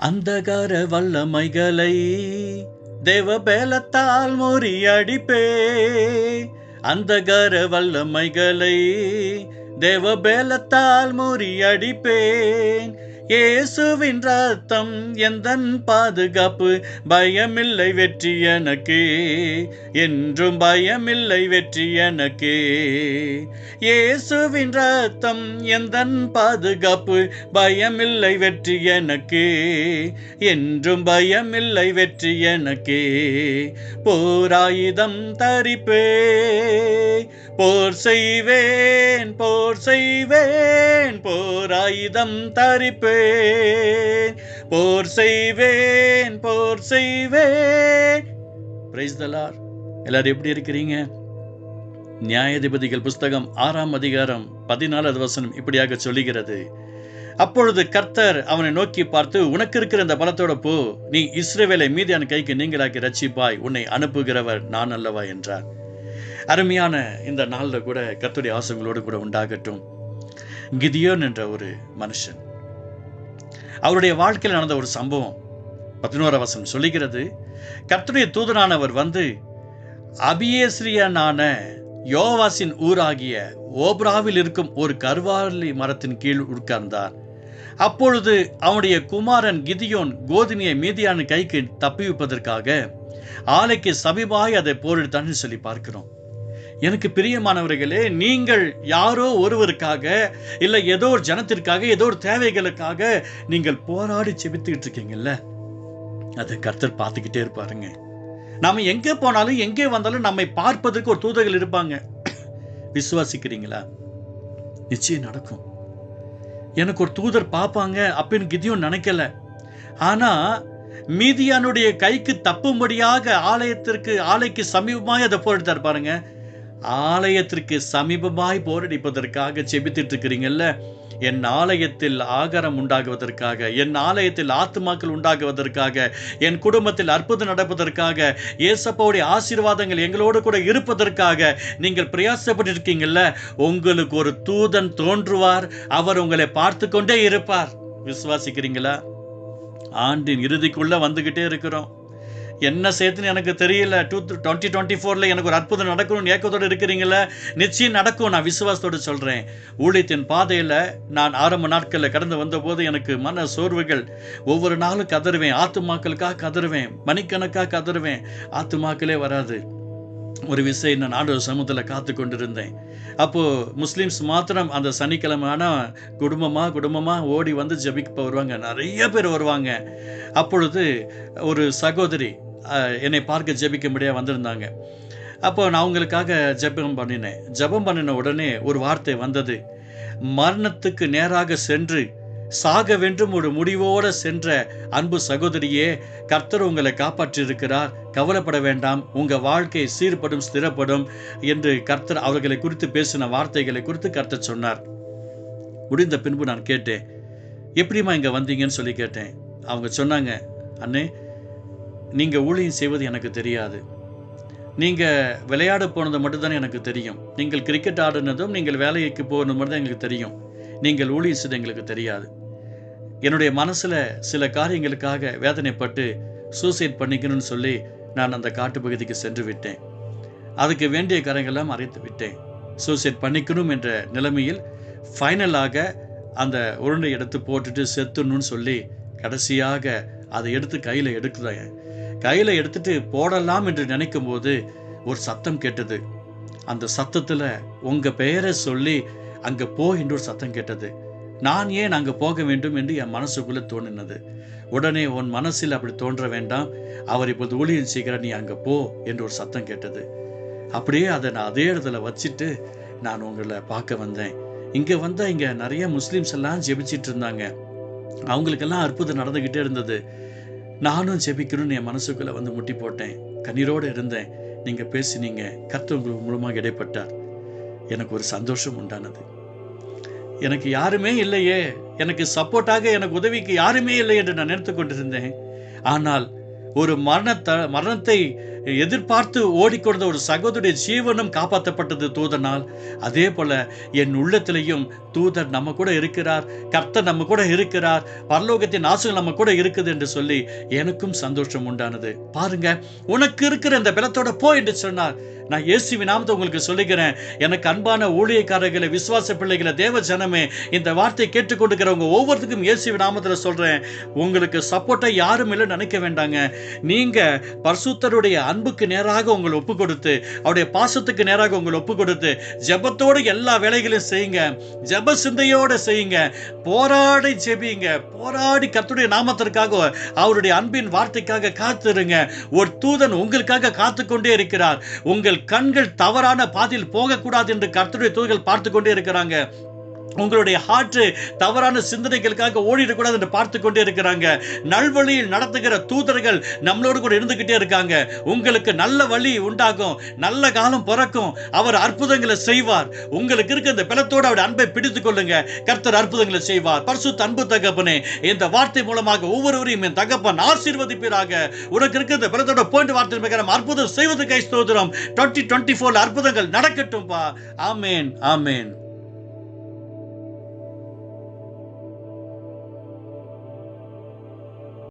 அந்தகார வல்லமைகளை தேவபேலத்தால் முறியடிப்பே. அந்தகார வல்லமைகளை தேவபேலத்தால் முறியடிப்பேன். இயேசுவின் ரத்தம் எந்தன் பாதுகாப்பு? பயமில்லை வெற்றி எனக்கே. என்றும் பயமில்லை வெற்றி எனக்கே. இயேசுவின் ரத்தம் எந்தன் பாதுகாப்பு? பயமில்லை வெற்றி எனக்கே. என்றும் பயமில்லை வெற்றி எனக்கே. போராயுதம் தரிப்பே. போர் செய்வேன் போர் செய்வேன். போராயுதம் செய்வேன். போர் செய்வேன் போர் செய்வேன். பிரைஸ் தலார் எல்லாரும் எப்படி இருக்கிறீங்க? நியாயாதிபதிகள் புஸ்தகம் ஆறாம் அதிகாரம் பதினாலாவது வசனம் இப்படியாக சொல்லுகிறது. அப்பொழுது கர்த்தர் அவனை நோக்கி பார்த்து உனக்கு இருக்கிற இந்த பலத்தோட போ நீ இஸ்ரவேலை மீதியான கைக்கு நீங்களாக்கி ரட்சிப்பாய் உன்னை அனுப்புகிறவர் நான் அல்லவா? என்றார். அருமையான இந்த நாளில் கூட கர்த்தருடைய ஆசங்களோடு கூட உண்டாகட்டும். கிதியோன் என்ற ஒரு மனுஷன். அவருடைய வாழ்க்கையில் நடந்த ஒரு சம்பவம். பதினோரு வசனம் சொல்லுகிறது கர்த்தருடைய தூதரானவர் வந்து அபியேஸ்ரியனான யோவாசின் ஊராகிய ஓப்ராவில் இருக்கும் ஒரு கருவாலி மரத்தின் கீழ் உட்கார்ந்தார். அப்பொழுது அவனுடைய குமாரன் கிதியோன் கோதுமையை மீதியான கைக்கு தப்பிவிப்பதற்காக ஆலைக்கு சமீபாய் அதை போரிடுத்தான்னு சொல்லி பார்க்கிறோம். எனக்கு பிரியமானவர்களே நீங்கள் யாரோ ஒருவருக்காக இல்லை ஏதோ ஒரு ஜனத்திற்காக ஏதோ ஒரு தேவைகளுக்காக நீங்கள் போராடி செபித்துக்கிட்டு இருக்கீங்கல்ல? அதை கர்த்தர் பார்த்துக்கிட்டே இருப்பாருங்க. நாம் எங்கே போனாலும் எங்கே வந்தாலும் நம்மை பார்ப்பதற்கு ஒரு தூதர்கள் இருப்பாங்க. விசுவாசிக்கிறீங்களா? நிச்சயம் நடக்கும். எனக்கு ஒரு தூதர் பார்ப்பாங்க அப்படின்னு கிதியும் நினைக்கல. ஆனால் மீதியானுடைய கைக்கு தப்பும்படியாக ஆலயத்திற்கு ஆலைக்கு சமீபமாக அதை போரிட்டார் பாருங்க. ஆலயத்திற்கு சமீபமாய் போரடிப்பதற்காக செபித்துட்டு இருக்கிறீங்கல்ல என் ஆலயத்தில் ஆகாரம் உண்டாகுவதற்காக என் ஆலயத்தில் ஆத்துமாக்கள் உண்டாகுவதற்காக என் குடும்பத்தில் அற்புதம் நடப்பதற்காக ஏசப்பாவுடைய ஆசீர்வாதங்கள் எங்களோடு கூட இருப்பதற்காக நீங்கள் பிரயாசப்பட்டு இருக்கீங்கல்ல உங்களுக்கு ஒரு தூதன் தோன்றுவார் அவர் உங்களை பார்த்து கொண்டே இருப்பார். விசுவாசிக்கிறீங்களா? ஆண்டின் இறுதிக்குள்ள வந்துகிட்டே இருக்கிறோம். என்ன சேர்த்துன்னு எனக்கு தெரியல. டூ டுவெண்ட்டி டுவெண்ட்டி ஃபோரில் எனக்கு ஒரு அற்புதம் நடக்கணும்னு ஏக்கத்தோடு இருக்கிறீங்கள நிச்சயம் நடக்கும். நான் விசுவாசத்தோடு சொல்கிறேன் ஊழியத்தின் பாதையில் நான் ஆரம்ப நாட்களில் கடந்து வந்தபோது எனக்கு மன சோர்வுகள். ஒவ்வொரு நாளும் கதறுவேன். ஆத்துமாக்களுக்காக கதறுவேன். மணிக்கணக்காக கதறுவேன். ஆத்துமாக்களே வராது. ஒரு விஷயம் நான் ஆண்டவர் சமூகத்தில் காத்து கொண்டிருந்தேன். அப்போது முஸ்லீம்ஸ் மாத்திரம் அந்த சனிக்கிழமை ஆனால் குடும்பமாக குடும்பமாக ஓடி வந்து ஜபிக்க வருவாங்க. நிறைய பேர் வருவாங்க. அப்பொழுது ஒரு சகோதரி என்னை பார்க்க ஜெபிக்கும்படியாக வந்திருந்தாங்க. அப்போ நான் அவங்களுக்காக ஜெபம் பண்ணினேன். ஜெபம் பண்ணின உடனே ஒரு வார்த்தை வந்தது. மரணத்துக்கு நேராக சென்று சாக வென்றும் ஒரு முடிவோடு சென்ற அன்பு சகோதரியே கர்த்தர் உங்களை காப்பாற்றியிருக்கிறார். கவலைப்பட வேண்டாம். உங்க வாழ்க்கை சீர்படும் ஸ்திரப்படும் என்று கர்த்தர் அவர்களை குறித்து பேசின வார்த்தைகளை குறித்து கர்த்தர் சொன்னார். முடிந்த பின்பு நான் கேட்டேன் எப்படிம்மா இங்க வந்தீங்கன்னு சொல்லி கேட்டேன். அவங்க சொன்னாங்க அண்ணே நீங்கள் ஊழியம் செய்வது எனக்கு தெரியாது. நீங்கள் விளையாட போனது மட்டும்தானே எனக்கு தெரியும். நீங்கள் கிரிக்கெட் ஆடினதும் நீங்கள் வேலைக்கு போனது மட்டும்தான் எங்களுக்கு தெரியும். நீங்கள் ஊழியம் செய்து எங்களுக்கு தெரியாது. என்னுடைய மனசில் சில காரியங்களுக்காக வேதனைப்பட்டு சூசைட் பண்ணிக்கணும்னு சொல்லி நான் அந்த காட்டு பகுதிக்கு சென்று விட்டேன். அதுக்கு வேண்டிய காரியங்கள்லாம் அரைத்து விட்டேன். சூசைட் பண்ணிக்கணும் என்ற நிலைமையில் ஃபைனலாக அந்த உருண்டை எடுத்து போட்டுட்டு செத்துணும்னு சொல்லி கடைசியாக அதை எடுத்து கையில் எடுக்குதேன் கையில எடுத்துட்டு போடலாம் என்று நினைக்கும் போது ஒரு சத்தம் கேட்டது. அந்த சத்தத்துல உங்க பெயரை சொல்லி அங்க போ என்று ஒரு சத்தம் கேட்டது. நான் ஏன் அங்க போக வேண்டும் என்று என் மனசுக்குள்ள தோணினது. உடனே உன் மனசில் அப்படி தோன்ற வேண்டாம். அவர் இப்போது ஊழியம் செய்கிற நீ அங்க போ என்று ஒரு சத்தம் கேட்டது. அப்படியே அதை நான் அதே இடத்துல வச்சுட்டு நான் உங்களை பார்க்க வந்தேன். இங்கே வந்தால் இங்கே நிறைய முஸ்லீம்ஸ் எல்லாம் ஜெபிச்சிட்டு இருந்தாங்க. அவங்களுக்கெல்லாம் அற்புதம் நடந்துக்கிட்டே இருந்தது. நானும் ஜெபிக்கணும்னு என் மனசுக்குள்ளே வந்து முட்டி போட்டேன். கண்ணீரோடு இருந்தேன். நீங்கள் பேசினீங்க. கர்த்தர் உங்களுக்கு மூலமாக இடைப்பட்டார். எனக்கு ஒரு சந்தோஷம் உண்டானது. எனக்கு யாருமே இல்லையே. எனக்கு சப்போர்ட்டாக எனக்கு உதவிக்கு யாருமே இல்லை என்று நான் நினைத்து கொண்டிருந்தேன். ஆனால் ஒரு மரணத்தை மரணத்தை எதிர்பார்த்து ஓடிக்கொண்ட ஒரு சகோதரிய ஜீவனம் காப்பாற்றப்பட்டது தூதனால். அதே போல என் உள்ளத்திலையும் தூதர் நம்ம கூட இருக்கிறார் கர்த்தர் நம்ம கூட இருக்கிறார் பரலோகத்தின் ஆசைகள் நம்ம கூட இருக்குது என்று சொல்லி எனக்கும் சந்தோஷம் உண்டானது. பாருங்க உனக்கு இருக்கிற இந்த பலத்தோட போ என்று சொன்னார். நான் இயேசுவின் நாமத்தை உங்களுக்கு சொல்லுகிறேன். எனக்கு அன்பான ஊழியக்காரர்களை விசுவாச பிள்ளைகளை தேவ ஜனமே இந்த வார்த்தையை கேட்டுக்கொண்டுக்கிறவங்க ஒவ்வொருத்துக்கும் இயேசுவின் நாமத்தில் சொல்றேன். உங்களுக்கு சப்போர்ட்டா யாரும் இல்லை நினைக்க வேண்டாங்க. நீங்க பர்சுத்தருடைய அன்புக்கு நேராக உங்களை ஒப்பு கொடுத்து அவருடைய பாசத்துக்கு நேராக உங்களை ஒப்பு கொடுத்து ஜெபத்தோடு எல்லா வேலைகளையும் செய்யுங்க. ஜெப சிந்தையோட செய்யுங்க. போராடி ஜெபிங்க. போராடி கத்துடைய நாமத்திற்காக அவருடைய அன்பின் வார்த்தைக்காக காத்திருங்க. ஒரு தூதன் உங்களுக்காக காத்து கொண்டே இருக்கிறார். உங்கள் கண்கள் தவறான பாதையில் போகக்கூடாது என்று கர்த்தருடைய தூதர்கள் பார்த்து கொண்டே இருக்கிறாங்க. உங்களுடைய ஹார்ட் தவறான சிந்தனைகளுக்காக ஓடிடக்கூடாது என்று பார்த்து கொண்டே இருக்கிறாங்க. நல்வழியில் நடத்துகிற தூதர்கள் நம்மளோடு கூட இருந்துகிட்டே இருக்காங்க. உங்களுக்கு நல்ல வழி உண்டாகும். நல்ல காலம் பிறக்கும். அவர் அற்புதங்களை செய்வார். உங்களுக்கு இருக்க இந்த பலத்தோடு அவர் அன்பை பிடித்துக் கொள்ளுங்க. கர்த்தர் அற்புதங்களை செய்வார். பரிசு அன்பு தகப்பனே இந்த வார்த்தை மூலமாக ஒவ்வொருவரையும் என் தகப்பன் ஆசீர்வதிப்பீராக. உனக்கு இருக்க இந்த பலத்தோட போயிட்டு வார்த்தை பிரகாரம் அற்புதம் செய்வது கை ஸ்தோதிரம் டுவெண்ட்டி டுவெண்ட்டி ஃபோர்ல அற்புதங்கள் நடக்கட்டும்பா. ஆமேன் ஆமேன்.